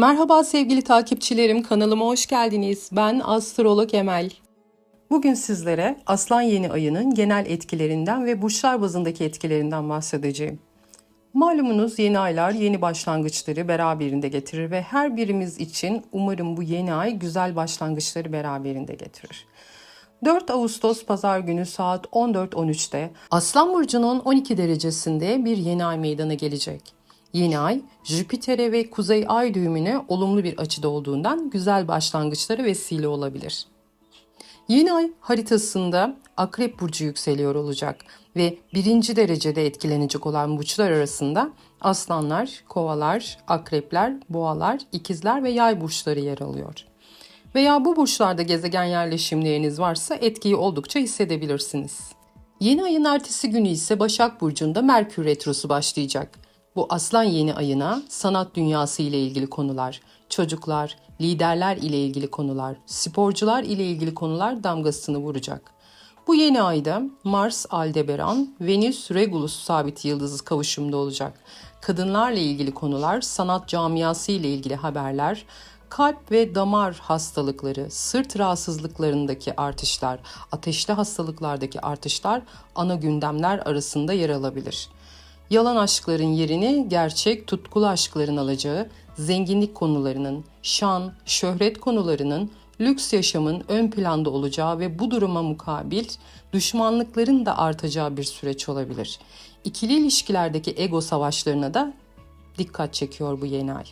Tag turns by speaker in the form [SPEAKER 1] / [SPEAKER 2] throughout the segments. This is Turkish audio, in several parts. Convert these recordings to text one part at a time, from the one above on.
[SPEAKER 1] Merhaba sevgili takipçilerim, kanalıma hoş geldiniz. Ben astrolog Emel. Bugün sizlere Aslan Yeni Ayı'nın genel etkilerinden ve burçlar bazındaki etkilerinden bahsedeceğim. Malumunuz yeni aylar yeni başlangıçları beraberinde getirir ve her birimiz için umarım bu yeni ay güzel başlangıçları beraberinde getirir. 4 Ağustos pazar günü saat 14.13'te Aslan Burcu'nun 12 derecesinde bir yeni ay meydana gelecek. Yeni ay Jüpiter'e ve Kuzey Ay düğümüne olumlu bir açıda olduğundan güzel başlangıçlara vesile olabilir. Yeni ay haritasında Akrep Burcu yükseliyor olacak ve birinci derecede etkilenecek olan burçlar arasında aslanlar, kovalar, akrepler, boğalar, ikizler ve yay burçları yer alıyor. Veya bu burçlarda gezegen yerleşimleriniz varsa etkiyi oldukça hissedebilirsiniz. Yeni ayın ertesi günü ise Başak Burcu'nda Merkür Retrosu başlayacak. Bu aslan yeni ayına sanat dünyası ile ilgili konular, çocuklar, liderler ile ilgili konular, sporcular ile ilgili konular damgasını vuracak. Bu yeni ayda Mars Aldebaran, Venüs Regulus sabit yıldızı kavuşumda olacak. Kadınlarla ilgili konular, sanat camiası ile ilgili haberler, kalp ve damar hastalıkları, sırt rahatsızlıklarındaki artışlar, ateşli hastalıklardaki artışlar ana gündemler arasında yer alabilir. Yalan aşkların yerini gerçek tutkulu aşkların alacağı, zenginlik konularının, şan, şöhret konularının, lüks yaşamın ön planda olacağı ve bu duruma mukabil düşmanlıkların da artacağı bir süreç olabilir. İkili ilişkilerdeki ego savaşlarına da dikkat çekiyor bu yeni ay.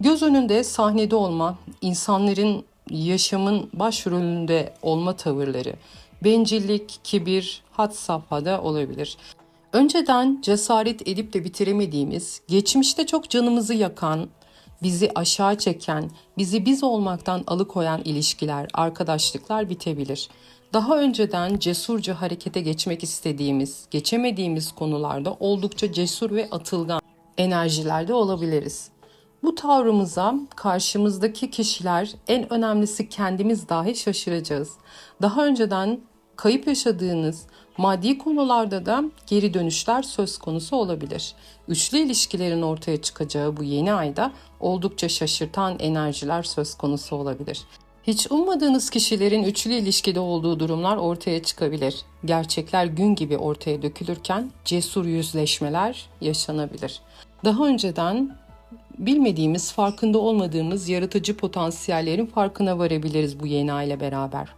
[SPEAKER 1] Göz önünde sahnede olma, insanların yaşamın başrolünde olma tavırları, bencillik, kibir, had safhada olabilir. Önceden cesaret edip de bitiremediğimiz, geçmişte çok canımızı yakan, bizi aşağı çeken, bizi biz olmaktan alıkoyan ilişkiler, arkadaşlıklar bitebilir. Daha önceden cesurca harekete geçmek istediğimiz, geçemediğimiz konularda oldukça cesur ve atılgan enerjilerde olabiliriz. Bu tavrımıza karşımızdaki kişiler, en önemlisi kendimiz dahi şaşıracağız. Daha önceden kayıp yaşadığınız maddi konularda da geri dönüşler söz konusu olabilir. Üçlü ilişkilerin ortaya çıkacağı bu yeni ayda oldukça şaşırtan enerjiler söz konusu olabilir. Hiç ummadığınız kişilerin üçlü ilişkide olduğu durumlar ortaya çıkabilir. Gerçekler gün gibi ortaya dökülürken cesur yüzleşmeler yaşanabilir. Daha önceden bilmediğimiz, farkında olmadığımız yaratıcı potansiyellerin farkına varabiliriz bu yeni aile beraber.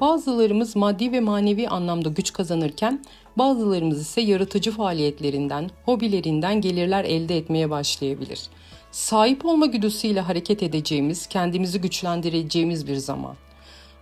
[SPEAKER 1] Bazılarımız maddi ve manevi anlamda güç kazanırken bazılarımız ise yaratıcı faaliyetlerinden, hobilerinden gelirler elde etmeye başlayabilir. Sahip olma güdüsüyle hareket edeceğimiz, kendimizi güçlendireceğimiz bir zaman.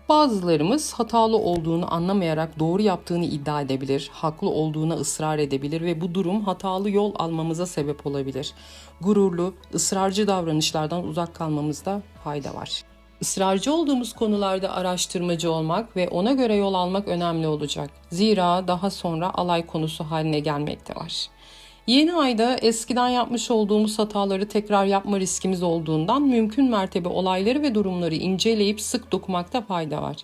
[SPEAKER 1] Bazılarımız hatalı olduğunu anlamayarak doğru yaptığını iddia edebilir, haklı olduğuna ısrar edebilir ve bu durum hatalı yol almamıza sebep olabilir. Gururlu, ısrarcı davranışlardan uzak kalmamızda fayda var. Israrcı olduğumuz konularda araştırmacı olmak ve ona göre yol almak önemli olacak. Zira daha sonra alay konusu haline gelmekte var. Yeni ayda eskiden yapmış olduğumuz hataları tekrar yapma riskimiz olduğundan mümkün mertebe olayları ve durumları inceleyip sık dokumakta fayda var.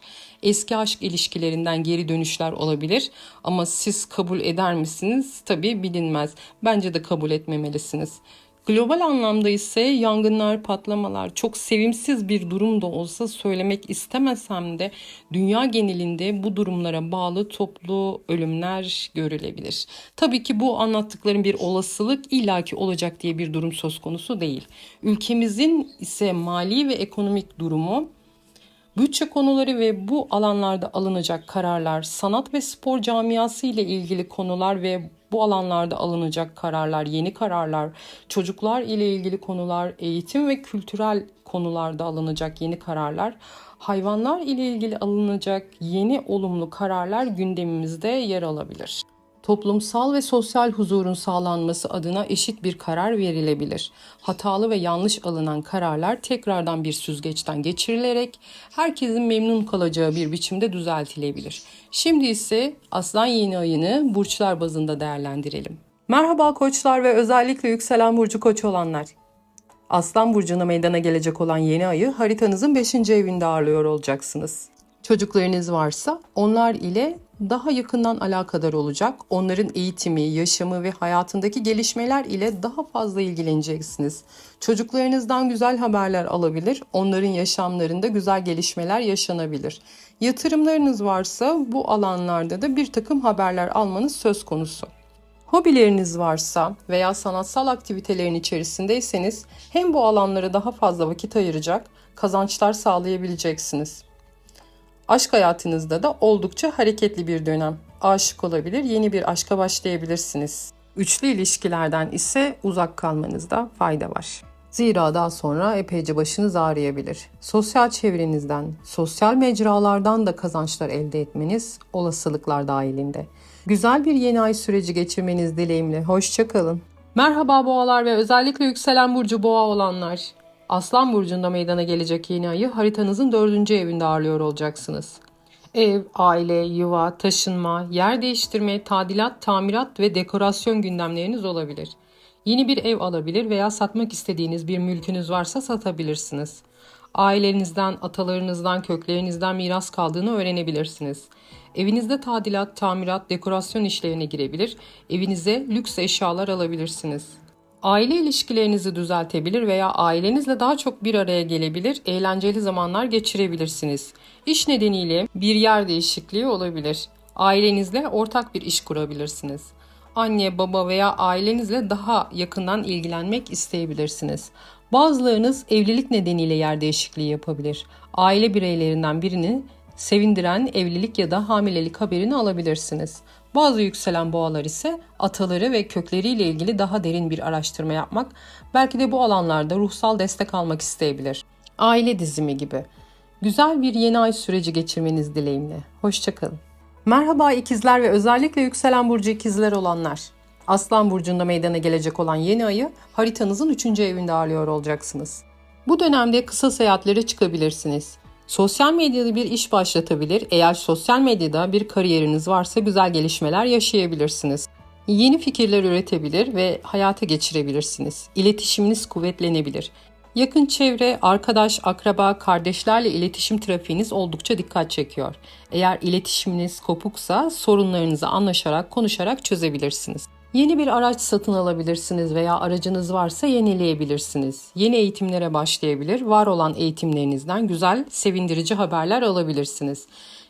[SPEAKER 1] Eski aşk ilişkilerinden geri dönüşler olabilir ama siz kabul eder misiniz? Tabii bilinmez. Bence de kabul etmemelisiniz. Global anlamda ise yangınlar, patlamalar çok sevimsiz bir durum da olsa söylemek istemesem de dünya genelinde bu durumlara bağlı toplu ölümler görülebilir. Tabii ki bu anlattıklarım bir olasılık illaki olacak diye bir durum söz konusu değil. Ülkemizin ise mali ve ekonomik durumu Bütçe konuları ve bu alanlarda alınacak kararlar, sanat ve spor camiası ile ilgili konular ve bu alanlarda alınacak kararlar, yeni kararlar, çocuklar ile ilgili konular, eğitim ve kültürel konularda alınacak yeni kararlar, hayvanlar ile ilgili alınacak yeni olumlu kararlar gündemimizde yer alabilir toplumsal ve sosyal huzurun sağlanması adına eşit bir karar verilebilir. Hatalı ve yanlış alınan kararlar tekrardan bir süzgeçten geçirilerek herkesin memnun kalacağı bir biçimde düzeltilebilir. Şimdi ise Aslan yeni ayını burçlar bazında değerlendirelim. Merhaba koçlar ve özellikle yükselen burcu koç olanlar. Aslan burcuna meydana gelecek olan yeni ayı haritanızın 5. evinde ağırlıyor olacaksınız. Çocuklarınız varsa onlar ile daha yakından alakadar olacak. Onların eğitimi, yaşamı ve hayatındaki gelişmeler ile daha fazla ilgileneceksiniz. Çocuklarınızdan güzel haberler alabilir. Onların yaşamlarında güzel gelişmeler yaşanabilir. Yatırımlarınız varsa bu alanlarda da bir takım haberler almanız söz konusu. Hobileriniz varsa veya sanatsal aktivitelerin içerisindeyseniz hem bu alanlara daha fazla vakit ayıracak, kazançlar sağlayabileceksiniz. Aşk hayatınızda da oldukça hareketli bir dönem. Aşık olabilir, yeni bir aşka başlayabilirsiniz. Üçlü ilişkilerden ise uzak kalmanızda fayda var. Zira daha sonra epeyce başınız ağrıyabilir. Sosyal çevrenizden, sosyal mecralardan da kazançlar elde etmeniz olasılıklar dahilinde. Güzel bir yeni ay süreci geçirmeniz dileğimle. Hoşçakalın. Merhaba boğalar ve özellikle yükselen burcu boğa olanlar. Aslan burcunda meydana gelecek yeni ayı haritanızın dördüncü evinde ağırlıyor olacaksınız. Ev, aile, yuva, taşınma, yer değiştirme, tadilat, tamirat ve dekorasyon gündemleriniz olabilir. Yeni bir ev alabilir veya satmak istediğiniz bir mülkünüz varsa satabilirsiniz. Ailenizden, atalarınızdan, köklerinizden miras kaldığını öğrenebilirsiniz. Evinizde tadilat, tamirat, dekorasyon işlerine girebilir, evinize lüks eşyalar alabilirsiniz. Aile ilişkilerinizi düzeltebilir veya ailenizle daha çok bir araya gelebilir, eğlenceli zamanlar geçirebilirsiniz. İş nedeniyle bir yer değişikliği olabilir. Ailenizle ortak bir iş kurabilirsiniz. Anne, baba veya ailenizle daha yakından ilgilenmek isteyebilirsiniz. Bazılarınız evlilik nedeniyle yer değişikliği yapabilir. Aile bireylerinden birini sevindiren evlilik ya da hamilelik haberini alabilirsiniz. Bazı yükselen boğalar ise ataları ve kökleriyle ilgili daha derin bir araştırma yapmak, belki de bu alanlarda ruhsal destek almak isteyebilir. Aile dizimi gibi. Güzel bir yeni ay süreci geçirmeniz dileğimle. Hoşçakalın. Merhaba ikizler ve özellikle yükselen burcu ikizler olanlar. Aslan burcunda meydana gelecek olan yeni ayı haritanızın 3. evinde ağırlıyor olacaksınız. Bu dönemde kısa seyahatlere çıkabilirsiniz. Sosyal medyada bir iş başlatabilir. Eğer sosyal medyada bir kariyeriniz varsa güzel gelişmeler yaşayabilirsiniz. Yeni fikirler üretebilir ve hayata geçirebilirsiniz. İletişiminiz kuvvetlenebilir. Yakın çevre, arkadaş, akraba, kardeşlerle iletişim trafiğiniz oldukça dikkat çekiyor. Eğer iletişiminiz kopuksa sorunlarınızı anlaşarak, konuşarak çözebilirsiniz. Yeni bir araç satın alabilirsiniz veya aracınız varsa yenileyebilirsiniz. Yeni eğitimlere başlayabilir, var olan eğitimlerinizden güzel, sevindirici haberler alabilirsiniz.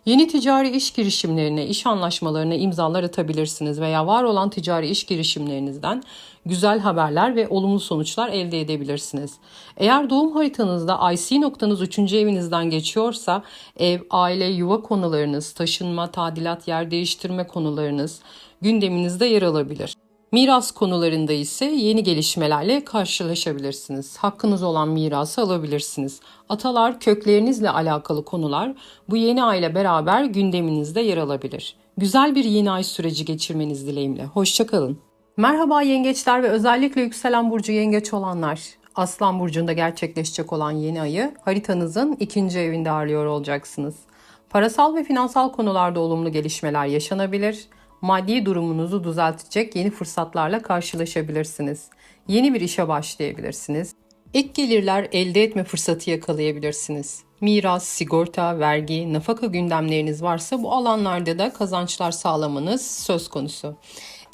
[SPEAKER 1] Yeni ticari iş girişimlerine, iş anlaşmalarına imzalar atabilirsiniz veya var olan ticari iş girişimlerinizden güzel haberler ve olumlu sonuçlar elde edebilirsiniz. Eğer doğum haritanızda IC noktanız 3. evinizden geçiyorsa ev, aile, yuva konularınız, taşınma, tadilat, yer değiştirme konularınız gündeminizde yer alabilir. Miras konularında ise yeni gelişmelerle karşılaşabilirsiniz. Hakkınız olan mirası alabilirsiniz. Atalar, köklerinizle alakalı konular bu yeni ay ile beraber gündeminizde yer alabilir. Güzel bir yeni ay süreci geçirmeniz dileğimle. Hoşçakalın. Merhaba yengeçler ve özellikle yükselen burcu yengeç olanlar. Aslan burcunda gerçekleşecek olan yeni ayı haritanızın ikinci evinde ağırlıyor olacaksınız. Parasal ve finansal konularda olumlu gelişmeler yaşanabilir maddi durumunuzu düzeltecek yeni fırsatlarla karşılaşabilirsiniz. Yeni bir işe başlayabilirsiniz. Ek gelirler elde etme fırsatı yakalayabilirsiniz. Miras, sigorta, vergi, nafaka gündemleriniz varsa bu alanlarda da kazançlar sağlamanız söz konusu.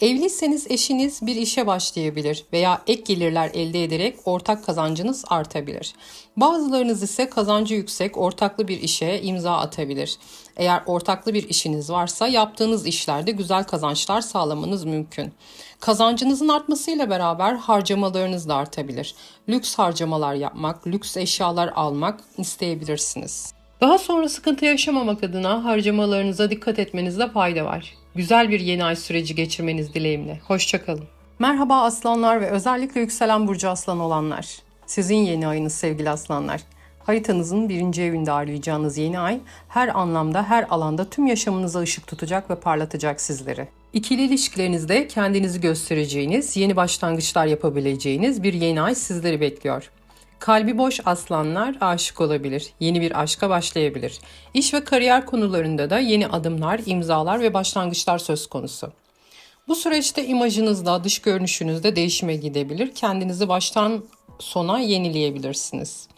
[SPEAKER 1] Evliyseniz eşiniz bir işe başlayabilir veya ek gelirler elde ederek ortak kazancınız artabilir. Bazılarınız ise kazancı yüksek ortaklı bir işe imza atabilir. Eğer ortaklı bir işiniz varsa yaptığınız işlerde güzel kazançlar sağlamanız mümkün. Kazancınızın artmasıyla beraber harcamalarınız da artabilir. Lüks harcamalar yapmak, lüks eşyalar almak isteyebilirsiniz. Daha sonra sıkıntı yaşamamak adına harcamalarınıza dikkat etmenizde fayda var. Güzel bir yeni ay süreci geçirmeniz dileğimle. Hoşçakalın. Merhaba aslanlar ve özellikle yükselen burcu aslan olanlar. Sizin yeni ayınız sevgili aslanlar. Haritanızın birinci evinde ağırlayacağınız yeni ay her anlamda, her alanda tüm yaşamınıza ışık tutacak ve parlatacak sizleri. İkili ilişkilerinizde kendinizi göstereceğiniz, yeni başlangıçlar yapabileceğiniz bir yeni ay sizleri bekliyor. Kalbi boş aslanlar aşık olabilir, yeni bir aşka başlayabilir. İş ve kariyer konularında da yeni adımlar, imzalar ve başlangıçlar söz konusu. Bu süreçte imajınızda, dış görünüşünüzde değişime gidebilir. Kendinizi baştan sona yenileyebilirsiniz.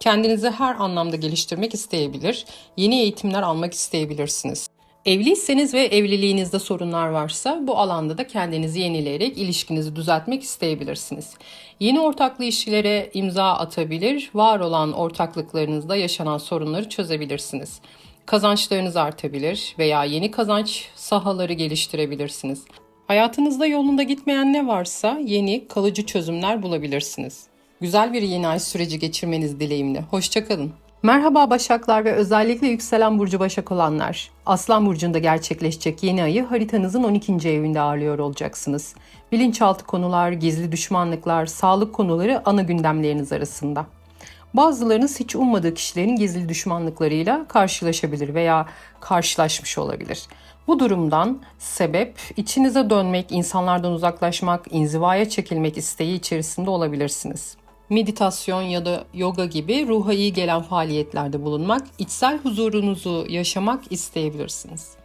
[SPEAKER 1] Kendinizi her anlamda geliştirmek isteyebilir, yeni eğitimler almak isteyebilirsiniz. Evliyseniz ve evliliğinizde sorunlar varsa bu alanda da kendinizi yenileyerek ilişkinizi düzeltmek isteyebilirsiniz. Yeni ortaklı ilişkilere imza atabilir, var olan ortaklıklarınızda yaşanan sorunları çözebilirsiniz. Kazançlarınız artabilir veya yeni kazanç sahaları geliştirebilirsiniz. Hayatınızda yolunda gitmeyen ne varsa yeni kalıcı çözümler bulabilirsiniz. Güzel bir yeni ay süreci geçirmeniz dileğimle. Hoşçakalın. Merhaba Başaklar ve özellikle yükselen burcu Başak olanlar. Aslan burcunda gerçekleşecek yeni ayı haritanızın 12. evinde ağırlıyor olacaksınız. Bilinçaltı konular, gizli düşmanlıklar, sağlık konuları ana gündemleriniz arasında. Bazılarınız hiç ummadığı kişilerin gizli düşmanlıklarıyla karşılaşabilir veya karşılaşmış olabilir. Bu durumdan sebep içinize dönmek, insanlardan uzaklaşmak, inzivaya çekilmek isteği içerisinde olabilirsiniz. Meditasyon ya da yoga gibi ruha iyi gelen faaliyetlerde bulunmak, içsel huzurunuzu yaşamak isteyebilirsiniz.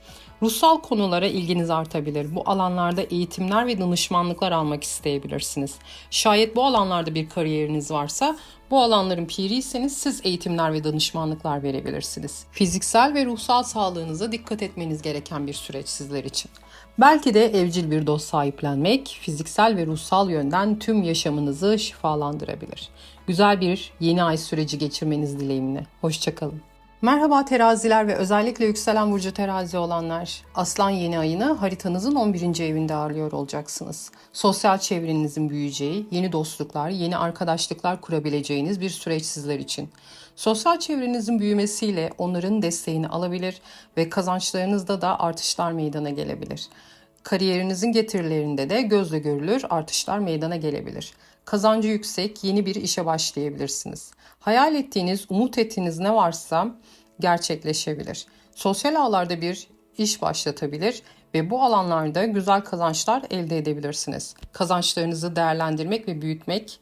[SPEAKER 1] Ruhsal konulara ilginiz artabilir. Bu alanlarda eğitimler ve danışmanlıklar almak isteyebilirsiniz. Şayet bu alanlarda bir kariyeriniz varsa bu alanların piriyseniz siz eğitimler ve danışmanlıklar verebilirsiniz. Fiziksel ve ruhsal sağlığınıza dikkat etmeniz gereken bir süreç sizler için. Belki de evcil bir dost sahiplenmek fiziksel ve ruhsal yönden tüm yaşamınızı şifalandırabilir. Güzel bir yeni ay süreci geçirmeniz dileğimle. Hoşçakalın. Merhaba teraziler ve özellikle yükselen burcu terazi olanlar. Aslan yeni ayını haritanızın 11. evinde ağırlıyor olacaksınız. Sosyal çevrenizin büyüyeceği, yeni dostluklar, yeni arkadaşlıklar kurabileceğiniz bir süreç sizler için. Sosyal çevrenizin büyümesiyle onların desteğini alabilir ve kazançlarınızda da artışlar meydana gelebilir. Kariyerinizin getirilerinde de gözle görülür artışlar meydana gelebilir. Kazancı yüksek yeni bir işe başlayabilirsiniz. Hayal ettiğiniz, umut ettiğiniz ne varsa gerçekleşebilir. Sosyal ağlarda bir iş başlatabilir ve bu alanlarda güzel kazançlar elde edebilirsiniz. Kazançlarınızı değerlendirmek ve büyütmek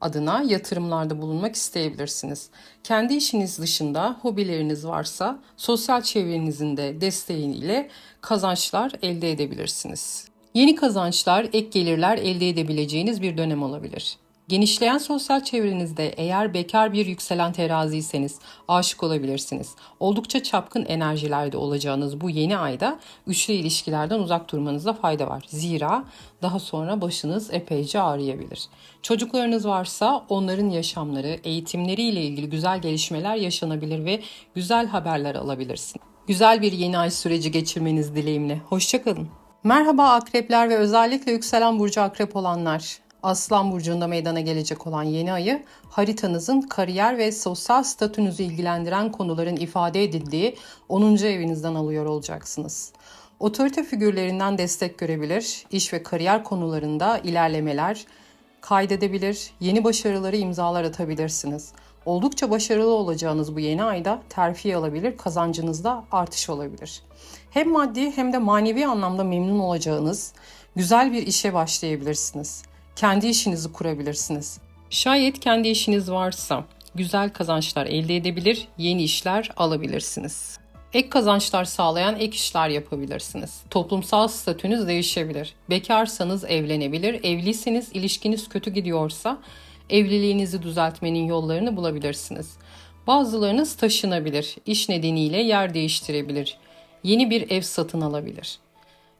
[SPEAKER 1] adına yatırımlarda bulunmak isteyebilirsiniz. Kendi işiniz dışında hobileriniz varsa sosyal çevrenizin de desteğiyle kazançlar elde edebilirsiniz. Yeni kazançlar, ek gelirler elde edebileceğiniz bir dönem olabilir. Genişleyen sosyal çevrenizde eğer bekar bir yükselen teraziyseniz aşık olabilirsiniz. Oldukça çapkın enerjilerde olacağınız bu yeni ayda üçlü ilişkilerden uzak durmanızda fayda var. Zira daha sonra başınız epeyce ağrıyabilir. Çocuklarınız varsa onların yaşamları, eğitimleriyle ilgili güzel gelişmeler yaşanabilir ve güzel haberler alabilirsin. Güzel bir yeni ay süreci geçirmeniz dileğimle. Hoşçakalın. Merhaba akrepler ve özellikle yükselen burcu akrep olanlar. Aslan burcunda meydana gelecek olan yeni ayı haritanızın kariyer ve sosyal statünüzü ilgilendiren konuların ifade edildiği 10. evinizden alıyor olacaksınız. Otorite figürlerinden destek görebilir, iş ve kariyer konularında ilerlemeler kaydedebilir, yeni başarıları imzalar atabilirsiniz. Oldukça başarılı olacağınız bu yeni ayda terfi alabilir, kazancınızda artış olabilir. Hem maddi hem de manevi anlamda memnun olacağınız güzel bir işe başlayabilirsiniz kendi işinizi kurabilirsiniz. Şayet kendi işiniz varsa güzel kazançlar elde edebilir, yeni işler alabilirsiniz. Ek kazançlar sağlayan ek işler yapabilirsiniz. Toplumsal statünüz değişebilir. Bekarsanız evlenebilir, evliyseniz ilişkiniz kötü gidiyorsa evliliğinizi düzeltmenin yollarını bulabilirsiniz. Bazılarınız taşınabilir, iş nedeniyle yer değiştirebilir, yeni bir ev satın alabilir.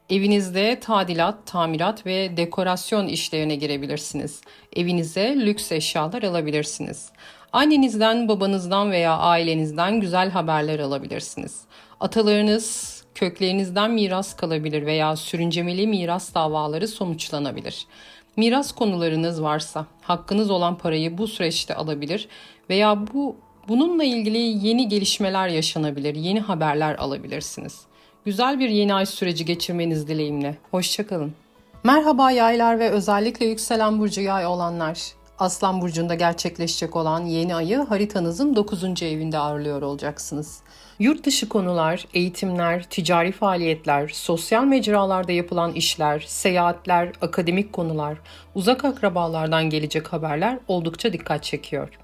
[SPEAKER 1] Evinizde tadilat, tamirat ve dekorasyon işlerine girebilirsiniz. Evinize lüks eşyalar alabilirsiniz. Annenizden, babanızdan veya ailenizden güzel haberler alabilirsiniz. Atalarınız köklerinizden miras kalabilir veya sürüncemeli miras davaları sonuçlanabilir. Miras konularınız varsa hakkınız olan parayı bu süreçte alabilir veya bu bununla ilgili yeni gelişmeler yaşanabilir, yeni haberler alabilirsiniz. Güzel bir yeni ay süreci geçirmeniz dileğimle. Hoşçakalın. Merhaba yaylar ve özellikle yükselen burcu yay olanlar. Aslan burcunda gerçekleşecek olan yeni ayı haritanızın 9. evinde ağırlıyor olacaksınız. Yurt dışı konular, eğitimler, ticari faaliyetler, sosyal mecralarda yapılan işler, seyahatler, akademik konular, uzak akrabalardan gelecek haberler oldukça dikkat çekiyor.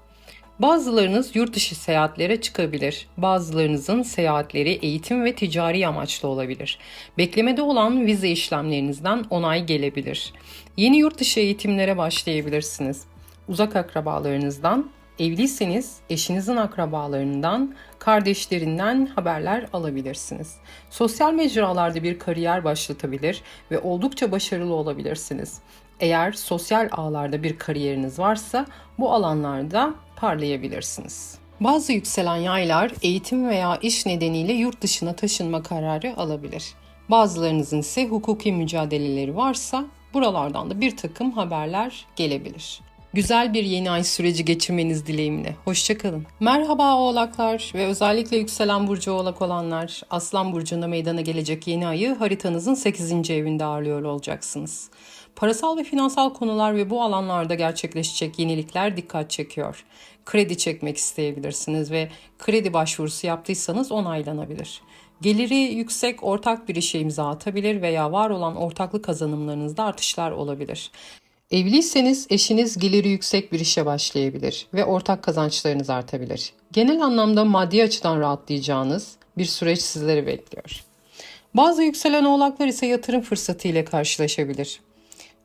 [SPEAKER 1] Bazılarınız yurt dışı seyahatlere çıkabilir. Bazılarınızın seyahatleri eğitim ve ticari amaçlı olabilir. Beklemede olan vize işlemlerinizden onay gelebilir. Yeni yurt dışı eğitimlere başlayabilirsiniz. Uzak akrabalarınızdan Evliyseniz eşinizin akrabalarından, kardeşlerinden haberler alabilirsiniz. Sosyal mecralarda bir kariyer başlatabilir ve oldukça başarılı olabilirsiniz. Eğer sosyal ağlarda bir kariyeriniz varsa bu alanlarda parlayabilirsiniz. Bazı yükselen yaylar eğitim veya iş nedeniyle yurt dışına taşınma kararı alabilir. Bazılarınızın ise hukuki mücadeleleri varsa buralardan da bir takım haberler gelebilir. Güzel bir yeni ay süreci geçirmeniz dileğimle. Hoşçakalın. Merhaba oğlaklar ve özellikle yükselen burcu oğlak olanlar. Aslan burcunda meydana gelecek yeni ayı haritanızın 8. evinde ağırlıyor olacaksınız. Parasal ve finansal konular ve bu alanlarda gerçekleşecek yenilikler dikkat çekiyor. Kredi çekmek isteyebilirsiniz ve kredi başvurusu yaptıysanız onaylanabilir. Geliri yüksek ortak bir işe imza atabilir veya var olan ortaklık kazanımlarınızda artışlar olabilir. Evliyseniz eşiniz geliri yüksek bir işe başlayabilir ve ortak kazançlarınız artabilir. Genel anlamda maddi açıdan rahatlayacağınız bir süreç sizleri bekliyor. Bazı yükselen oğlaklar ise yatırım fırsatı ile karşılaşabilir.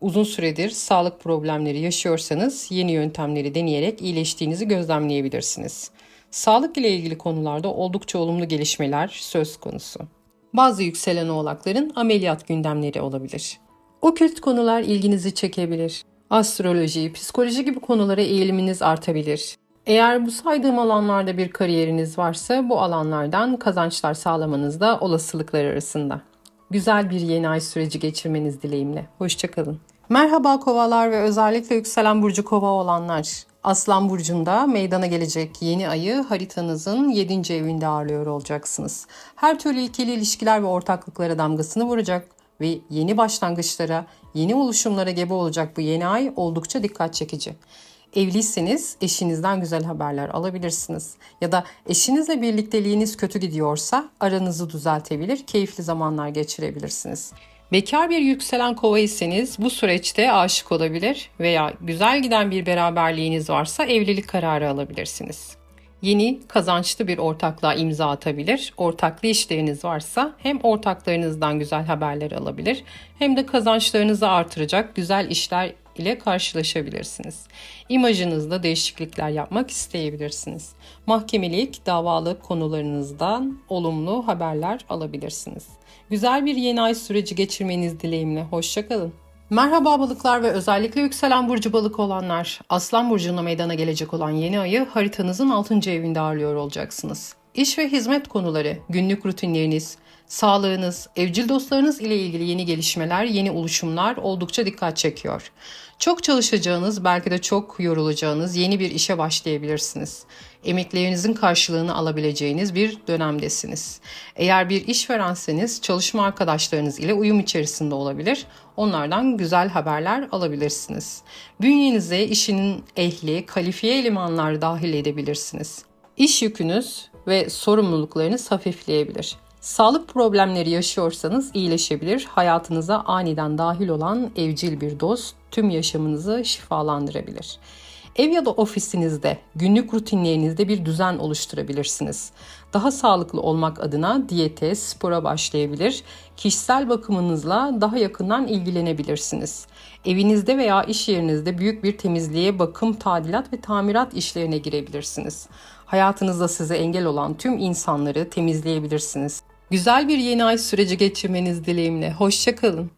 [SPEAKER 1] Uzun süredir sağlık problemleri yaşıyorsanız yeni yöntemleri deneyerek iyileştiğinizi gözlemleyebilirsiniz. Sağlık ile ilgili konularda oldukça olumlu gelişmeler söz konusu. Bazı yükselen oğlakların ameliyat gündemleri olabilir. Okült konular ilginizi çekebilir. Astroloji, psikoloji gibi konulara eğiliminiz artabilir. Eğer bu saydığım alanlarda bir kariyeriniz varsa bu alanlardan kazançlar sağlamanız da olasılıklar arasında. Güzel bir yeni ay süreci geçirmeniz dileğimle. Hoşçakalın. Merhaba kovalar ve özellikle yükselen burcu kova olanlar. Aslan burcunda meydana gelecek yeni ayı haritanızın 7. evinde ağırlıyor olacaksınız. Her türlü ikili ilişkiler ve ortaklıklara damgasını vuracak ve yeni başlangıçlara, yeni oluşumlara gebe olacak bu yeni ay oldukça dikkat çekici. Evliyseniz eşinizden güzel haberler alabilirsiniz. Ya da eşinizle birlikteliğiniz kötü gidiyorsa aranızı düzeltebilir, keyifli zamanlar geçirebilirsiniz. Bekar bir yükselen kova iseniz bu süreçte aşık olabilir veya güzel giden bir beraberliğiniz varsa evlilik kararı alabilirsiniz. Yeni kazançlı bir ortaklığa imza atabilir. Ortaklı işleriniz varsa hem ortaklarınızdan güzel haberler alabilir hem de kazançlarınızı artıracak güzel işler ile karşılaşabilirsiniz. İmajınızda değişiklikler yapmak isteyebilirsiniz. Mahkemelik, davalık konularınızdan olumlu haberler alabilirsiniz. Güzel bir yeni ay süreci geçirmeniz dileğimle. Hoşçakalın. Merhaba balıklar ve özellikle yükselen burcu balık olanlar. Aslan burcuna meydana gelecek olan yeni ayı haritanızın 6. evinde ağırlıyor olacaksınız. İş ve hizmet konuları, günlük rutinleriniz, sağlığınız, evcil dostlarınız ile ilgili yeni gelişmeler, yeni oluşumlar oldukça dikkat çekiyor. Çok çalışacağınız, belki de çok yorulacağınız yeni bir işe başlayabilirsiniz. Emeklerinizin karşılığını alabileceğiniz bir dönemdesiniz. Eğer bir işverenseniz çalışma arkadaşlarınız ile uyum içerisinde olabilir. Onlardan güzel haberler alabilirsiniz. Bünyenize işinin ehli, kalifiye elemanlar dahil edebilirsiniz. İş yükünüz ve sorumluluklarınız hafifleyebilir. Sağlık problemleri yaşıyorsanız iyileşebilir. Hayatınıza aniden dahil olan evcil bir dost tüm yaşamınızı şifalandırabilir. Ev ya da ofisinizde, günlük rutinlerinizde bir düzen oluşturabilirsiniz. Daha sağlıklı olmak adına diyete, spora başlayabilir, kişisel bakımınızla daha yakından ilgilenebilirsiniz. Evinizde veya iş yerinizde büyük bir temizliğe, bakım, tadilat ve tamirat işlerine girebilirsiniz. Hayatınızda size engel olan tüm insanları temizleyebilirsiniz. Güzel bir yeni ay süreci geçirmeniz dileğimle. Hoşçakalın.